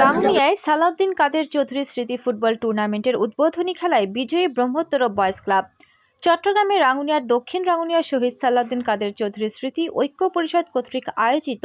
রাঙ্গুনিয়ায় সালাউদ্দিন কাদের চৌধুরী স্মৃতি ফুটবল টুর্নামেন্টের উদ্বোধনী খেলায় বিজয়ী ব্রহ্মোত্তর বয়েজ ক্লাব। চট্টগ্রামে রাঙ্গুনিয়ার দক্ষিণ রাঙ্গুনিয়া শহীদ সালাউদ্দিন কাদের চৌধুরী স্মৃতি ঐক্য পরিষদ কর্তৃক আয়োজিত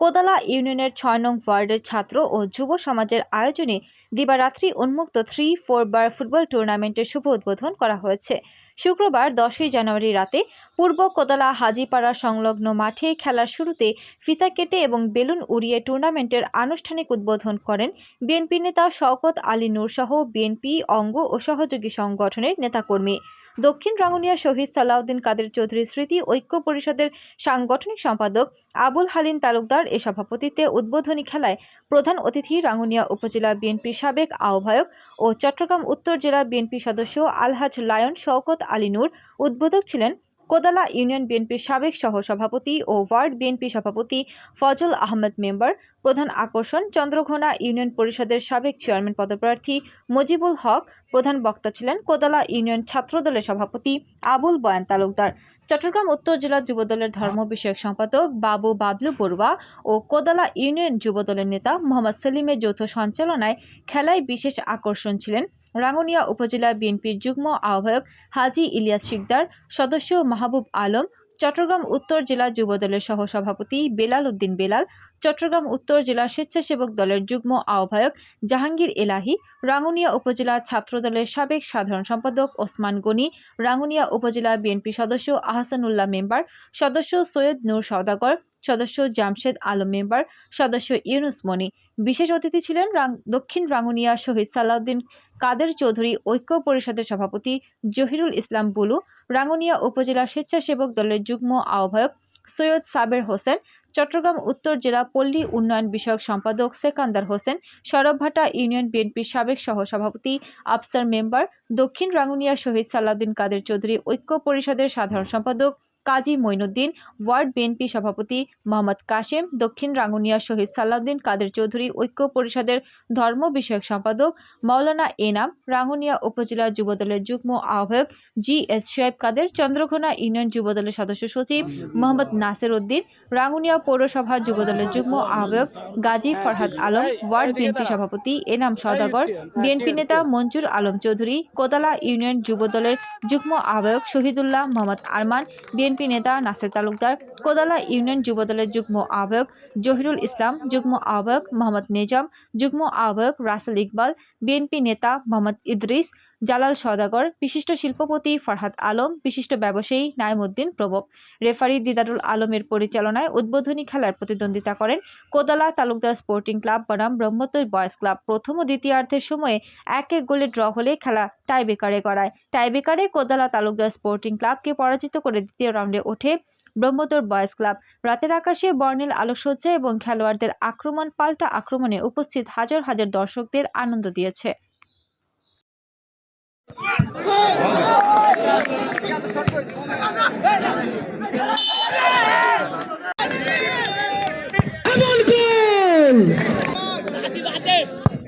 কোদালা ইউনিয়নের ছয় নং ওয়ার্ডের ছাত্র ও যুব সমাজের আয়োজনে দিবারাত্রি উন্মুক্ত থ্রি ফোর বার ফুটবল টুর্নামেন্টের শুভ উদ্বোধন করা হয়েছে। শুক্রবার দশই জানুয়ারি রাতে পূর্ব কোদালা হাজিপাড়া সংলগ্ন মাঠে খেলার শুরুতে ফিতা কেটে এবং বেলুন উড়িয়ে টুর্নামেন্টের আনুষ্ঠানিক উদ্বোধন করেন বিএনপি নেতা শওকত আলী নূর সহ বিএনপি, অঙ্গ ও সহযোগী সংগঠনের নেতাকর্মী। দক্ষিণ রাঙ্গুনিয়া শহীদ সালাউদ্দিন কাদের চৌধুরী স্মৃতি ঐক্য পরিষদের সাংগঠনিক সম্পাদক আবুল হালিম তালুকদার এ সভাপতিত্বে উদ্বোধনী খেলায় প্রধান অতিথি রাঙ্গুনিয়া উপজেলা বিএনপির সাবেক আহ্বায়ক ও চট্টগ্রাম উত্তর জেলা বিএনপি সদস্য আলহাজ লায়ন শওকত আলী নূর উদ্বোধক ছিলেন কোদালা ইউনিয়ন বিএনপির সাবেক সহসভাপতি ও ওয়ার্ড বিএনপি সভাপতি ফজল আহমেদ মেম্বার, প্রধান আকর্ষণ চন্দ্রঘোনা ইউনিয়ন পরিষদের সাবেক চেয়ারম্যান পদপ্রার্থী মুজিবুল হক, প্রধান বক্তা ছিলেন কোদালা ইউনিয়ন ছাত্রদলের সভাপতি আবুল বয়ান তালুকদার। চট্টগ্রাম উত্তর জেলা যুবদলের ধর্ম বিষয়ক সম্পাদক বাবু বাবলু বড়ুয়া ও কোদালা ইউনিয়ন যুবদলের নেতা মোহাম্মদ সেলিমের যৌথ সঞ্চালনায় খেলায় বিশেষ আকর্ষণ ছিলেন রাঙ্গুনিয়া উপজেলা বিএনপির যুগ্ম আহ্বায়ক হাজি ইলিয়াস শিকদার, সদস্য মাহবুব আলম, চট্টগ্রাম উত্তর জেলা যুবদলের সহসভাপতি বেলাল উদ্দিন বেলাল, চট্টগ্রাম উত্তর জেলা স্বেচ্ছাসেবক দলের যুগ্ম আহ্বায়ক জাহাঙ্গীর এলাহি, রাঙ্গুনিয়া উপজেলা ছাত্রদলের সাবেক সাধারণ সম্পাদক ওসমান গনি, রাঙ্গুনিয়া উপজেলা বিএনপি সদস্য আহসানুল্লাহ মেম্বার, সদস্য সৈয়দ নূর সওদাগর সদস্য জামশেদ আলম মেম্বার সদস্য ইউনুস মনি। বিশেষ অতিথি ছিলেন দক্ষিণ রাঙ্গুনিয়া শহীদ সালাউদ্দিন কাদের চৌধুরী, ঐক্য পরিষদের সভাপতি জহিরুল ইসলাম বুলু, রাঙ্গুনিয়া উপজেলা স্বেচ্ছাসেবক দলের যুগ্ম আহ্বায়ক সৈয়দ সাবের হোসেন, চট্টগ্রাম উত্তর জেলা পল্লী উন্নয়ন বিষয়ক সম্পাদক সেকান্দার হোসেন, সরবভাটা ইউনিয়ন বিএনপির সাবেক সহসভাপতি আফসার মেম্বার দক্ষিণ রাঙ্গুনিয়া শহীদ সালাউদ্দিন কাদের চৌধুরী, ঐক্য পরিষদের সাধারণ সম্পাদক কাজী মঈনুদ্দিন ওয়ার্ড বিএনপি সভাপতি মোহাম্মদ কাশেম, দক্ষিণ রাঙ্গুনিয়া শহীদ সালাউদ্দিন কাদের চৌধুরী ঐক্য পরিষদের ধর্ম বিষয়ক সম্পাদক মাওলানা এনাম, রাঙ্গুনিয়া উপজেলা যুবদলের যুগ্ম আহ্বায়ক G S Shoaib Kader, Chandraghona union যুবদলের সদস্য সচিব মোহাম্মদ নাসির উদ্দিন, রাঙ্গুনিয়া পৌরসভা যুবদলের যুগ্ম আহ্বায়ক গাজী ফরহাদ আলম, ওয়ার্ড বিএনপি সভাপতি এনাম সদাগর বিএনপি নেতা মঞ্জুর আলম চৌধুরী, কোতালা ইউনিয়ন যুবদলের যুগ্ম আহ্বায়ক শহীদুল্লাহ মোহাম্মদ আরমান, বিএনপি নেতা নাসির তালুকদার, কোদালা ইউনিয়ন যুবদলের যুগ্ম আহ্বায়ক জহিরুল ইসলাম, যুগ্ম আহ্বায়ক মোহাম্মদ নেজাম, যুগ্ম আহ্বায়ক রাসেল ইকবাল, বিএনপি নেতা মোহাম্মদ ইদ্রিস জালাল সওদাগর, বিশিষ্ট শিল্পপতি ফরহাদ আলম, বিশিষ্ট ব্যবসায়ী নাইমুদ্দিন প্রবক রেফারি দিদারুল আলমের পরিচালনায় উদ্বোধনী খেলার প্রতিদ্বন্দ্বিতা করেন কোদালা তালুকদার স্পোর্টিং ক্লাব বনাম ব্রহ্মত্বর বয়েজ ক্লাব। প্রথম ও দ্বিতীয়ার্ধের সময়ে এক এক গোলে ড্র হলে খেলা টাইবেকারে গড়ায়। টাইবেকারে কোদালা তালুকদার স্পোর্টিং ক্লাবকে পরাজিত করে দ্বিতীয় রাউন্ডে ওঠে ব্রহ্মতর বয়েজ ক্লাব। রাতের আকাশে বর্ণিল আলোকসজ্জা এবং খেলোয়াড়দের আক্রমণ, পাল্টা আক্রমণে উপস্থিত হাজার হাজার দর্শকদের আনন্দ দিয়েছে।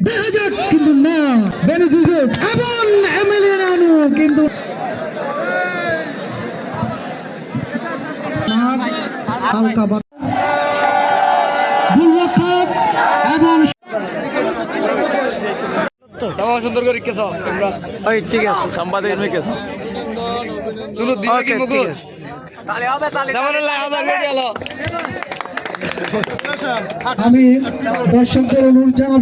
দেখা যাক কিন্তু না বেনিসিয়াস এমন এমেলিয়ানো কিন্তু মাঠ হালকা সুন্দর করে কেছ তোমরা। ওই ঠিক আছে। সম্পাদক এসে গেছে শুনো দিবে কি ওকে ঠিক মুকুট আছে। তাহলে হবে তাহলে যেমন হাজার কোটি হলো। আমি দর্শকদের অনুরোধ জানাব